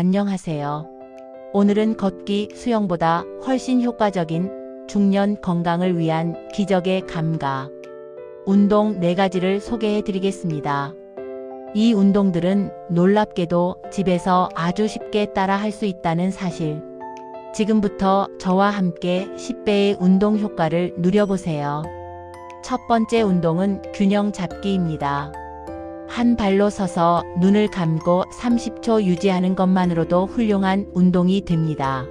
안녕하세요. 오늘은 걷기, 수영보다 훨씬 효과적인 중년 건강을 위한 기적의 감각. 운동 4가지를 소개해 드리겠습니다. 이 운동들은 놀랍게도 집에서 아주 쉽게 따라 할 수 있다는 사실. 지금부터 저와 함께 10배의 운동 효과를 누려보세요. 첫 번째 운동은 균형 잡기입니다. 한 발로 서서 눈을 감고 30초 유지하는 것만으로도 훌륭한 운동이 됩니다.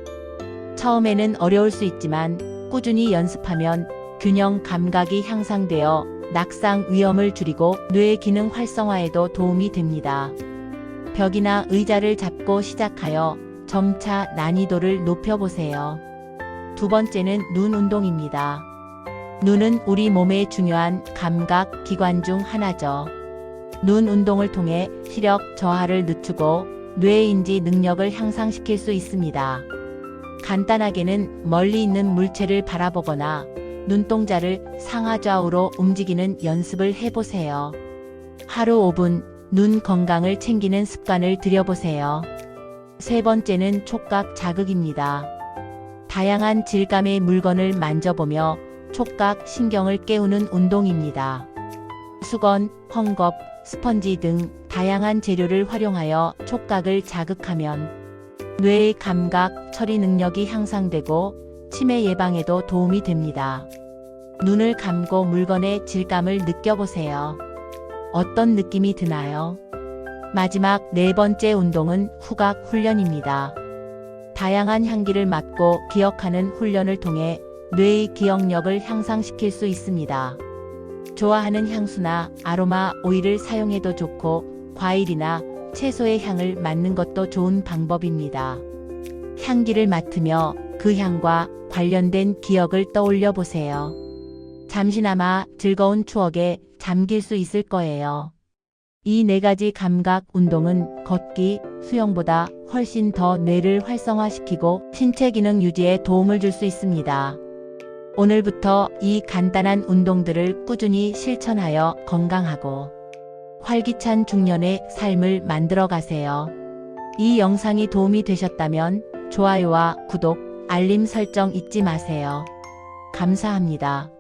처음에는 어려울 수 있지만 꾸준히 연습하면 균형 감각이 향상되어 낙상 위험을 줄이고 뇌 기능 활성화에도 도움이 됩니다. 벽이나 의자를 잡고 시작하여 점차 난이도를 높여보세요. 두 번째는 눈 운동입니다. 눈은 우리 몸의 중요한 감각 기관 중 하나죠. 눈 운동을 통해 시력 저하를 늦추고 뇌인지 능력을 향상시킬 수 있습니다. 간단하게는 멀리 있는 물체를 바라보거나 눈동자를 상하좌우로 움직이는 연습을 해보세요. 하루 5분 눈 건강을 챙기는 습관을 들여보세요. 세 번째는 촉각 자극입니다. 다양한 질감의 물건을 만져보며 촉각 신경을 깨우는 운동입니다. 수건, 헝겊, 스펀지 등 다양한 재료를 활용하여 촉각을 자극하면 뇌의 감각, 처리 능력이 향상되고 치매 예방에도 도움이 됩니다. 눈을 감고 물건의 질감을 느껴보세요. 어떤 느낌이 드나요? 마지막 네 번째 운동은 후각 훈련입니다. 다양한 향기를 맡고 기억하는 훈련을 통해 뇌의 기억력을 향상시킬 수 있습니다. 좋아하는 향수나 아로마 오일을 사용해도 좋고 과일이나 채소의 향을 맡는 것도 좋은 방법입니다. 향기를 맡으며 그 향과 관련된 기억을 떠올려 보세요. 잠시나마 즐거운 추억에 잠길 수 있을 거예요. 이 네 가지 감각 운동은 걷기, 수영보다 훨씬 더 뇌를 활성화시키고 신체 기능 유지에 도움을 줄 수 있습니다. 오늘부터 이 간단한 운동들을 꾸준히 실천하여 건강하고 활기찬 중년의 삶을 만들어 가세요. 이 영상이 도움이 되셨다면 좋아요와 구독, 알림 설정 잊지 마세요. 감사합니다.